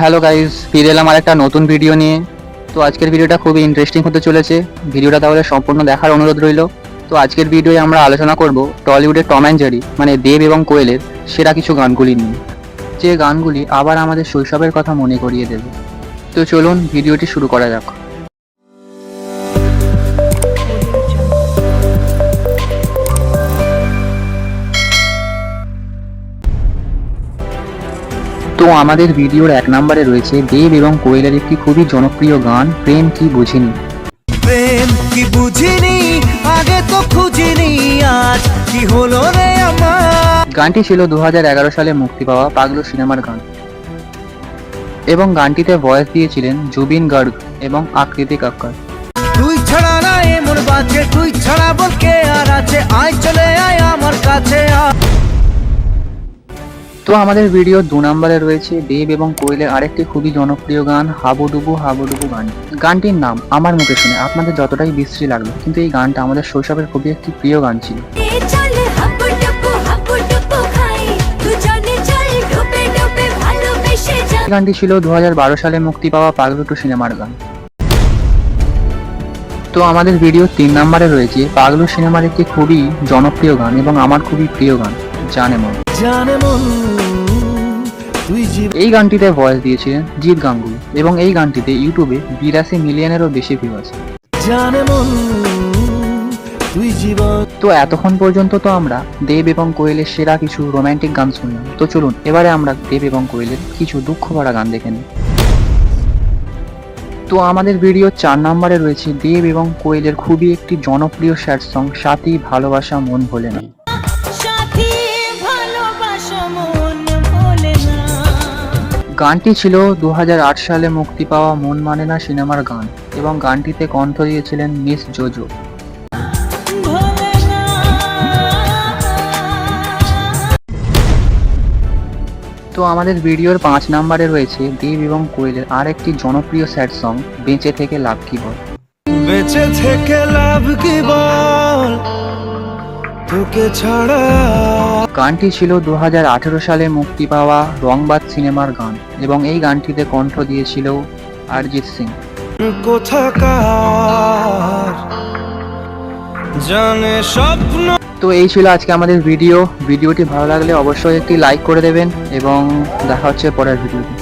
Hello guys ফিরে এলাম আর একটা নতুন ভিডিও নিয়ে। তো আজকের ভিডিওটা খুবই ইন্টারেস্টিং হতে চলেছে। ভিডিওটা তাহলে সম্পূর্ণ দেখার অনুরোধ রইল। তো আজকের ভিডিওয়ে আমরা আলোচনা করব টলিউডের টম অ্যান্ড জেরি মানে দেব এবং কোয়েলের সেরা কিছু গানগুলি নিয়ে। যে গানগুলি আবার আমাদের শৈশবের কথা মনে করিয়ে দেবে। তো চলুন ভিডিওটি শুরু করা যাক। তো আমাদের ভিডিওর এক নম্বরে রয়েছে দেব এবং কোয়েলের একটি খুবই জনপ্রিয় গান প্রেম কি বুঝিনি। প্রেম কি বুঝিনি আগে তো খুঁজিনি আজ কি হলো রে আমার? গানটি ছিল দু হাজার এগারো সালে মুক্তি পাওয়া পাগলো সিনেমার গান। এবং গানটিতে ভয়েস দিয়েছিলেন জুবিন গার্গ এবং আকৃতি কাক্কর। তুই ছাড়া না এমন বাজে তুই ছাড়া বল তো আমাদের ভিডিও দু নম্বরে রয়েছে দেব এবং কোয়েলের আরেকটি খুবই জনপ্রিয় গান হাবুডুবু হাবুডুবু গান। গানটির নাম আমার মুখে শুনে আপনাদের যতটাই বিশ্রী লাগল কিন্তু এই গানটা আমাদের শৈশবের খুবই একটি প্রিয় গান ছিল। গানটি ছিল দু হাজার বারো সালে মুক্তি পাওয়া পাগলুটু সিনেমার গান। তো আমাদের ভিডিও তিন নম্বরে রয়েছে পাগলু সিনেমার একটি খুবই জনপ্রিয় গান এবং আমার খুবই প্রিয় গান জানে মন। জানে মন এই গানটিতে ভয়েস দিয়েছিলেন জিৎ গাঙ্গুলি এবং এই গানটিতে ইউটিউবে বিরাশি মিলিয়নেরও বেশি ভিউ আছে। তো এতক্ষণ পর্যন্ত তো আমরা দেব এবং কোয়েলের সেরা কিছু রোমান্টিক গান শুনলাম। তো চলুন এবারে আমরা দেব এবং কোয়েলের কিছু দুঃখ ভরা গান দেখে নিই। তো আমাদের ভিডিও চার নম্বরে রয়েছে দেব এবং কোয়েলের খুবই একটি জনপ্রিয় স্যাড সং সাথী ভালোবাসা মন ভোলে না। গানটি ছিল দু হাজার আট সালে মুক্তি পাওয়া মন মানে না সিনেমার গান, এবং গানটিতে কণ্ঠ দিয়েছিলেন মিস জোজো। তো আমাদের ভিডিওর পাঁচ নম্বরে রয়েছে দেব এবং কোয়েলের আর একটি জনপ্রিয় স্যাড সং, বেঁচে থেকে লাভ কি বল? বেঁচে থেকে লাভ কি বল? তোকে ছাড়া গানটি ছিল দু হাজার আঠেরো সালে মুক্তি পাওয়া রংবাদ সিনেমার গান এবং এই গানটিতে কণ্ঠ দিয়েছিল অরিজিৎ সিং। কোথাকার? জানে স্বপ্ন। তো এই ছিল আজকে আমাদের ভিডিও। ভিডিওটি ভালো লাগলে অবশ্যই একটি লাইক করে দেবেন এবং দেখা হচ্ছে পরের ভিডিওতে।